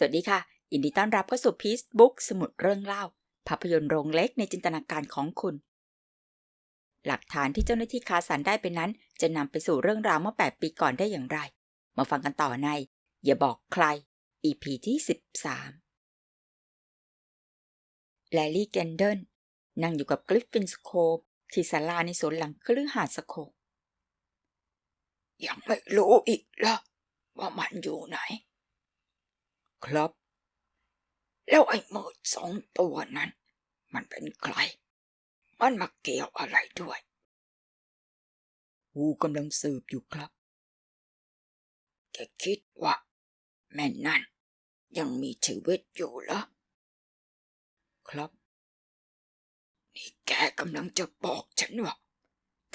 สวัสดีค่ะ ยินดีต้อนรับเข้าสู่พีซบุ๊กสมุดเรื่องเล่า ภาพยนตร์โรงเล็กในจินตนาการของคุณ หลักฐานที่เจ้าหน้าที่คาสันได้ไปนั้น จะนำไปสู่เรื่องราวเมื่อ 8 ปีก่อนได้อย่างไร มาฟังกันต่อใน อย่าบอกใคร EP ที่ 13 แลลี่แกนเดนนั่งอยู่กับกริฟฟินสโคปที่ศาลาในสวนหลังคฤหาสน์สโคปยังไม่รู้อีกเหรอว่ามันอยู่ไหน ครับ แล้วไอ้มืดสองตัวนั้น มันเป็นใคร มันมาเกี่ยวอะไรด้วย วูกำลังสืบอยู่ครับ แกคิดว่า แม่นั่น ยังมีชีวิตอยู่เหรอ ครับ นี่แกกำลังจะบอกฉันว่า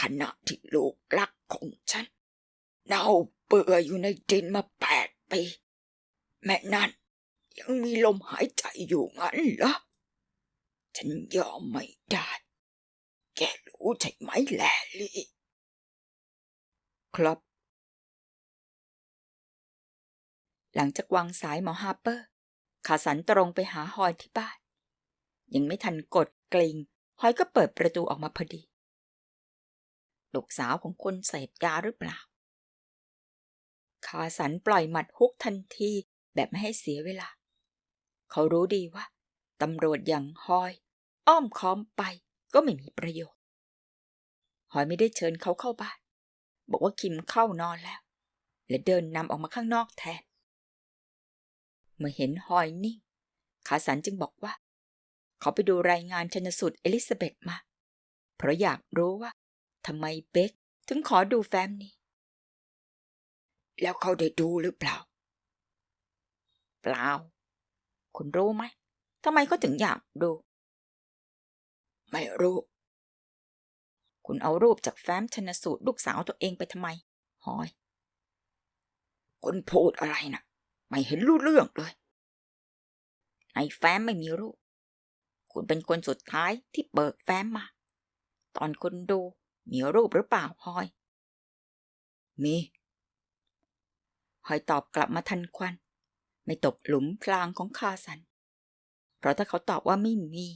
ขณะที่ลูกรักของฉันเน่าเปื่อยอยู่ในดินมาแปดปี แม่นั่นยังมีลมหายใจอยู่งั้นเหรอ ฉันยอมไม่ได้ แกรู้ใช่ไหมแลลี่ ครับ หลังจากวางสายหมอฮาร์เปอร์ขาสันตรงไปหาฮอยที่บ้าน ยังไม่ทันกดกลิ่งฮอยก็เปิดประตูออกมาพอดี ลูกสาวของคนเสพยาหรือเปล่าขาสันปล่อยหมัดฮุกทันที แบบไม่ให้เสียเวลา เขารู้ดีว่าตำรวจอย่างฮอย อ้อมค้อมไปก็ไม่มีประโยชน์ ฮอยไม่ได้เชิญเขาเข้าบ้าน บอกว่าคิมเข้านอนแล้ว และเดินนำออกมาข้างนอกแทน เมื่อเห็นฮอยนิ่ง ขาสันจึงบอกว่า เขาไปดูรายงานชนสูตรเอลิซาเบธมา เพราะอยากรู้ว่าทำไมเบคถึงขอดูแฟ้มนี้ แล้วเขาได้ดูหรือเปล่า เปล่า คุณรู้ไหมทำไมเขาถึงอยากดู ไม่รู้ คุณเอารูปจากแฟ้มชนสูตรลูกสาวตัวเองไปทำไมฮอย คุณพูดอะไรนะ่ะ ไม่เห็นรู้เรื่องเลย ในแฟ้มไม่มีรูป คุณเป็นคนสุดท้ายที่เบิกแฟ้มมา ตอนคุณดูมีรูปหรือเปล่าฮอย มีฮอยตอบกลับมาทันควัน ไม่ตกหลุมพรางของคาสัน เพราะถ้าเขาตอบว่าไม่มี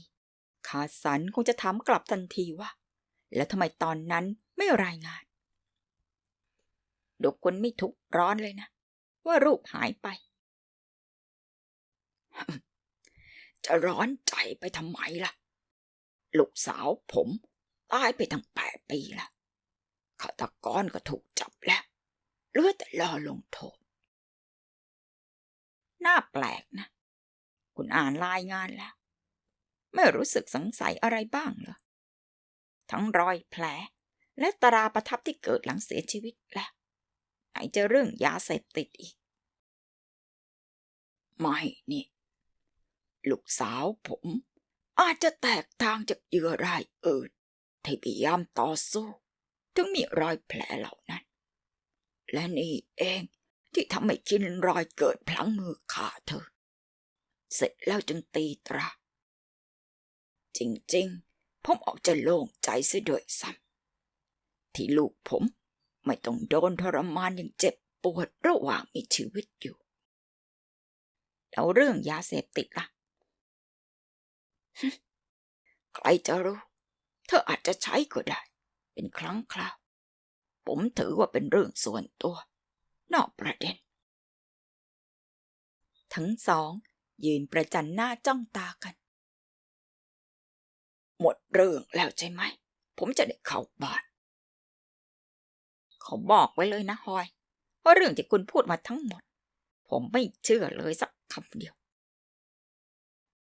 คาสันคงจะถามกลับทันทีว่า แล้วทำไมตอนนั้นไม่รายงานดูคุณไม่ทุกร้อนเลยนะ ว่ารูปหายไป จะร้อนใจไปทำไมล่ะ ลูกสาวผมตายไปตั้งแปดปีละฆาตกรก็ถูกจับแล้วเหลือแต่รอลงโทษ น่าแปลกนะ คุณอ่านรายงานแล้ว ไม่รู้สึกสงสัยอะไรบ้างเหรอ ทั้งรอยแผล และตราประทับที่เกิดหลังเสียชีวิตแล้วไหนจะเรื่องยาเสพติดอีก ไม่นี่ ลูกสาวผม อาจจะแตกต่างจากเหยื่อรายอื่นที่พยายามต่อสู้ ถึงมีรอยแผลเหล่านั้น และนี่เอง ที่ทำให้คินรอยเกิดพลั้งมือขาเธอ เสร็จแล้วจึงตีตรา จริงๆ ผมออกจะโล่งใจเสียด้วยซ้ำที่ลูกผมไม่ต้องโดนทรมานอย่างเจ็บปวดระหว่างมีชีวิตอยู่ แล้วเรื่องยาเสพติดล่ะ ใครจะรู้ เธออาจจะใช้ก็ได้ เป็นครั้งคราว ผมถือว่าเป็นเรื่องส่วนตัว นอกประเด็น ทั้งสอง ยืนประจันหน้าจ้องตากัน หมดเรื่องแล้วใช่ไหม ผมจะได้เข้าบ้านเขาบอกไว้เลยนะฮอยว่าเรื่องที่คุณพูดมาทั้งหมด ผมไม่เชื่อเลยสักคำเดียว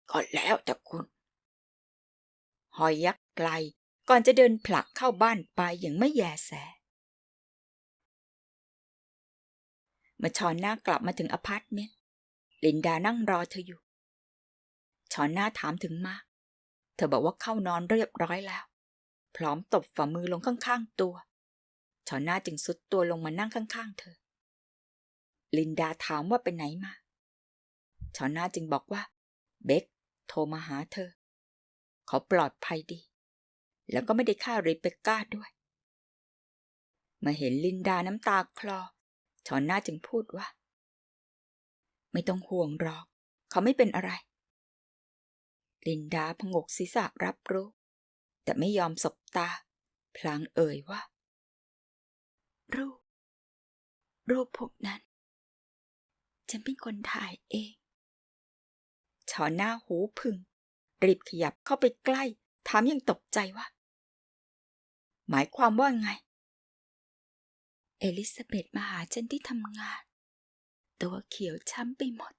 ก็แล้วแต่คุณฮอยยักไกลก่อนจะเดินผลักเข้าบ้านไปอย่างไม่แยแส เมื่อชอนหน้ากลับมาถึงอพาร์ตเมนต์ลินดานั่งรอเธออยู่ ชอนหน้าถามถึงมาเธอบอกว่าเข้านอนเรียบร้อยแล้ว พร้อมตบฝ่ามือลงข้างๆตัว ชอนหน้าจึงสุดตัวลงมานั่งข้างๆ เธอ ลินดาถามว่าไปไหนมา ชอนหน้าจึงบอกว่า เบคโทรมาหาเธอ เขาปลอดภัยดี แล้วก็ไม่ได้ฆ่าริเบคก้าด้วยมาเห็นลินดาน้ำตาคลอ ชอนหน้าจึงพูดว่า ไม่ต้องห่วงหรอก เขาไม่เป็นอะไร ลินดาพงกศีรษะรับรู้ แต่ไม่ยอมสบตา พลางเอ่ยว่า รูป รูปพวกนั้น ฉันเป็นคนถ่ายเองชอนหน้าหูพึ่งรีบขยับเข้าไปใกล้ ถามยังตกใจว่า หมายความว่าไง เอลิซาเบธมาหาฉันที่ทำงาน ตัวเขียวช้ำไปหมด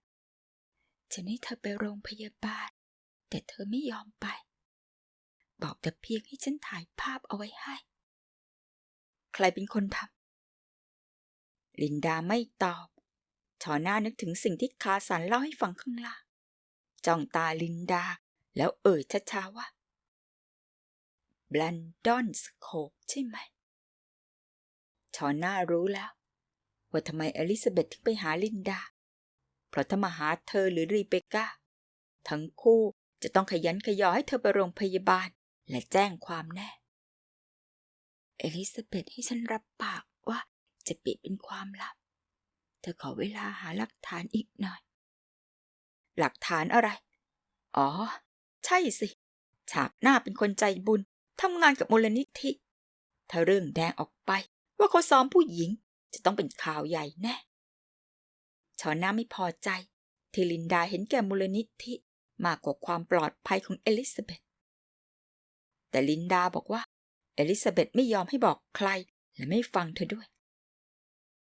ฉันให้เธอไปโรงพยาบาล แต่เธอไม่ยอมไป บอกแต่เพียงให้ฉันถ่ายภาพเอาไว้ให้ ใครเป็นคนทำลินดาไม่ตอบชอหน้านึกถึงสิ่งที่คาสันเล่าให้ฟังข้างล่างจ้องตาลินดา แล้วเอ่ยช้าๆว่าบลันดอนสโคปใช่ไหม ชอหน้ารู้แล้ว ว่าทำไมอลิซาเบธถึงไปหาลินดา เพราะถ้ามาหาเธอหรือรีเบคก้า ทั้งคู่จะต้องขยันขยอให้เธอไปโรงพยาบาลและแจ้งความแน่ เอลิซาเบธให้ฉันรับปากว่าจะปิดเป็นความลับ เธอขอเวลาหาหลักฐานอีกหน่อย หลักฐานอะไร อ๋อ ใช่สิ ฉากหน้าเป็นคนใจบุญทำงานกับมูลนิธิ ถ้าเรื่องแดงออกไป ว่าเขาซ้อมผู้หญิงจะต้องเป็นข่าวใหญ่แน่ชอน่าไม่พอใจ ที่ลินดาเห็นแก่มูลนิธิมากกว่าความปลอดภัยของเอลิซาเบธแต่ลินดาบอกว่า เอลิซาเบธไม่ยอมให้บอกใครและไม่ฟังเธอด้วย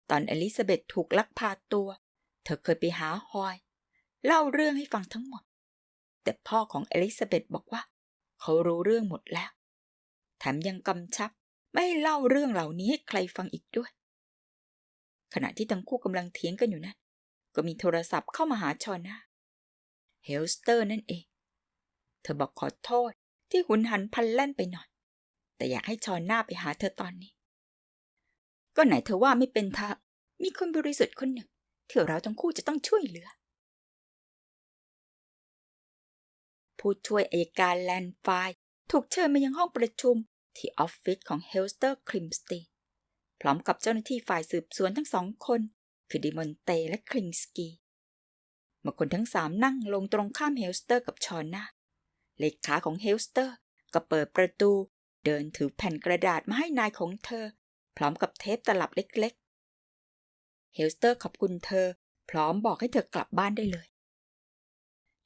ตอนเอลิซาเบธถูกลักพาตัว เธอเคยไปหาฮอย เล่าเรื่องให้ฟังทั้งหมด แต่พ่อของเอลิซาเบธบอกว่า เขารู้เรื่องหมดแล้ว แถมยังกำชับ ไม่ให้เล่าเรื่องเหล่านี้ให้ใครฟังอีกด้วย ขณะที่ทั้งคู่กำลังเถียงกันอยู่นั้นก็มีโทรศัพท์เข้ามาหาชอนาเฮลสเตอร์นั่นเอง เธอบอกขอโทษที่หุนหันพันแล่นไปหน่อย แต่อยากให้ชอนหน้าไปหาเธอตอนนี้ ก็ไหนเธอว่าไม่เป็นทามีคนบริสุทธิ์คนหนึ่งที่เราทั้งคู่จะต้องช่วยเหลือ ผู้ช่วยอายการแลนด์ไฟถูกเชิญมายังห้องประชุม ที่ออฟฟิศของเฮลสเตอร์คลิมสตีพร้อมกับเจ้าหน้าที่ฝ่ายสืบสวนทั้งสองคน คือดิมอนเตและคลิงสกีเมื่อคนทั้งสามนั่งลงตรงข้ามเฮลสเตอร์กับชอนนาเลขาของเฮลสเตอร์ก็เปิดประตู เดินถือแผ่นกระดาษมาให้นายของเธอ พร้อมกับเทปตลับเล็กๆ เฮลสเตอร์ขอบคุณเธอ พร้อมบอกให้เธอกลับบ้านได้เลย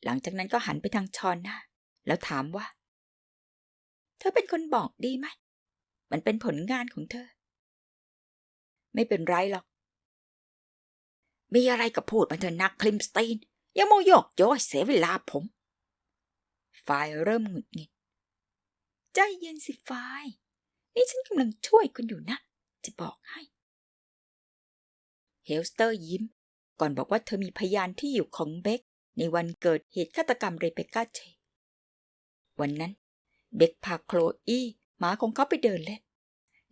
หลังจากนั้นก็หันไปทางชอนนาแล้วถามว่า เธอเป็นคนบอกดีไหม มันเป็นผลงานของเธอ ไม่เป็นไรหรอก มีอะไรกับพูดมาเถอะนักคลิมสตีน อย่าโมโยกโยยเสียเวลาผม ฝ่ายเริ่มหงุดหงิด ใจเย็นสิฝ่าย นี่ฉันกำลังช่วยคุณอยู่นะ จะบอกให้เฮลสเตอร์ยิ้ม ก่อนบอกว่าเธอมีพยานที่อยู่ของเบคในวันเกิดเหตุฆาตกรรมเรเบคก้าเชวันนั้น เบคพาโคลอีหมาของเขาไปเดินเล่น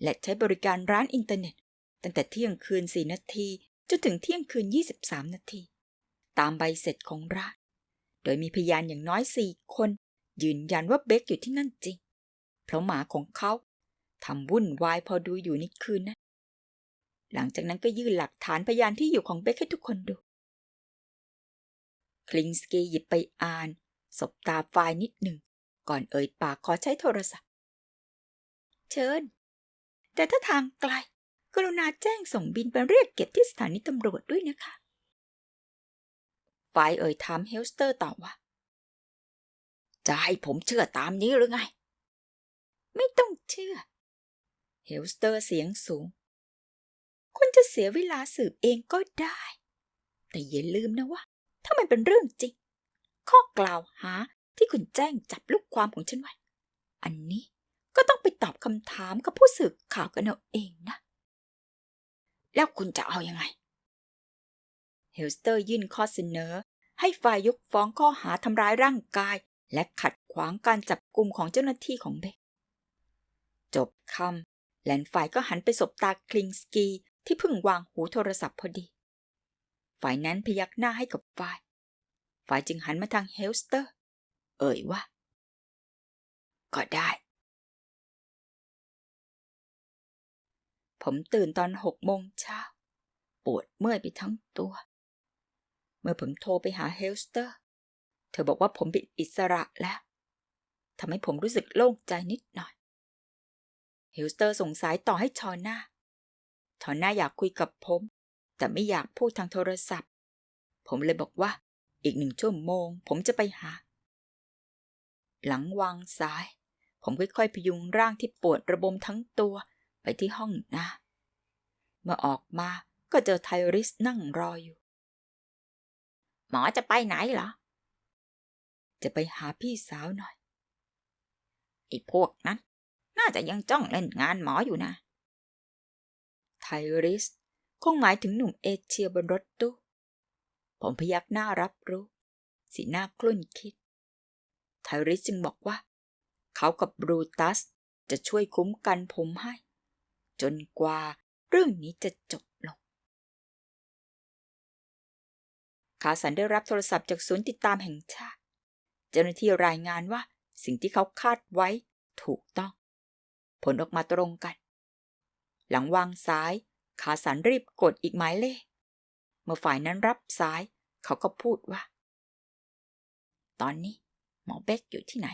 และใช้บริการร้านอินเทอร์เน็ต ตั้งแต่เที่ยงคืนสี่นาที จนถึงเที่ยงคืน 23 นาที ตามใบเสร็จของร้าน โดยมีพยานอย่างน้อยสี่คน ยืนยันว่าเบคอยู่ที่นั่นจริง เพราะหมาของเขาทำวุ่นวายพอดูอยู่ในคืนนั้น หลังจากนั้นก็ยื่นหลักฐานพยานที่อยู่ของเบคให้ทุกคนดู คลิงสกีหยิบไปอ่าน สบตาไฟล์นิดหนึ่ง ก่อนเอ่ยปากขอใช้โทรศัพท์ เชิญ แต่ถ้าทางไกล กรุณาแจ้งส่งบินไปเรียกเก็บที่สถานีตำรวจด้วยนะคะฝ่ายเอ่ยถามเฮลสเตอร์ต่อว่า จะให้ผมเชื่อตามนี้หรือไง ไม่ต้องเชื่อ เฮลสเตอร์เสียงสูง คุณจะเสียเวลาสืบเองก็ได้ แต่อย่าลืมนะว่า ถ้ามันเป็นเรื่องจริง ข้อกล่าวหา ที่คุณแจ้งจับลูกความของฉันไว้ อันนี้ก็ต้องไปตอบคำถามกับผู้สื่อข่าวกันเอาเองนะ แล้วคุณจะเอาอยัางไง เฮลสเตอร์ยื่นข้อเสนอ ให้ฝ่ายยกฟ้องข้อหาทำร้ายร่างกาย และขัดขวางการจับกลุ่มของเจ้าหน้าที่ของเบคจบคำแลนฝ่ายก็หันไปสบตาคลิงสกีที่เพิ่งวางหูโทรศัพท์พอดี ฝ่ายนั้นพยักหน้าให้กับฝ่าย ฝ่ายจึงหันมาทางเฮลสเตอร์ เอ่ยว่า ก็ได้ ผมตื่นตอนหกโมงเช้า ปวดเมื่อยไปทั้งตัว เมื่อผมโทรไปหาเฮลสเตอร์ เธอบอกว่าผมเป็นอิสระแล้วทำให้ผมรู้สึกโล่งใจนิดหน่อย เฮลสเตอร์ส่งสายต่อให้ชอนนาชอนนาอยากคุยกับผม แต่ไม่อยากพูดทางโทรศัพท์ ผมเลยบอกว่าอีกหนึ่งชั่วโมง ผมจะไปหา หลังวางสาย ผมค่อยๆพยุงร่างที่ปวดระบมทั้งตัวไปที่ห้องน้าเมื่อออกมาก็เจอไทริสนั่งรออยู่ หมอจะไปไหนเหรอ จะไปหาพี่สาวหน่อย ไอ้พวกนั้น น่าจะยังจ้องเล่นงานหมออยู่นะ ไทริสคงหมายถึงหนุ่มเอเชียบนรถตู้ ผมพยักหน้ารับรู้ สีหน้าคลุ่นคิด ไทริสจึงบอกว่า เขากับบรูตัสจะช่วยคุ้มกันผมให้ จนกว่าเรื่องนี้จะจบลงคาสันได้รับโทรศัพท์จากศูนย์ติดตามแห่งชาติ เจ้าหน้าที่รายงานว่าสิ่งที่เขาคาดไว้ถูกต้อง ผลออกมาตรงกัน หลังวางสายคาสันรีบกดอีกหมายเลข เมื่อฝ่ายนั้นรับสาย เขาก็พูดว่า ตอนนี้ หมอเบกอยู่ที่ไหน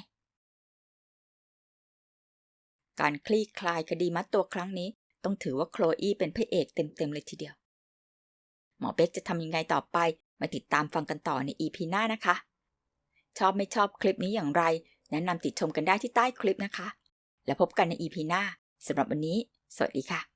การคลี่คลายคดีมัดตัวครั้งนี้ ต้องถือว่าโคลอีเป็นพระเอกเต็มๆเลยทีเดียว หมอเบกจะทำยังไงต่อไป มาติดตามฟังกันต่อในอีพีหน้านะคะ ชอบไม่ชอบคลิปนี้อย่างไร แนะนำติดชมกันได้ที่ใต้คลิปนะคะ แล้วพบกันในอีพีหน้าสำหรับวันนี้ สวัสดีค่ะ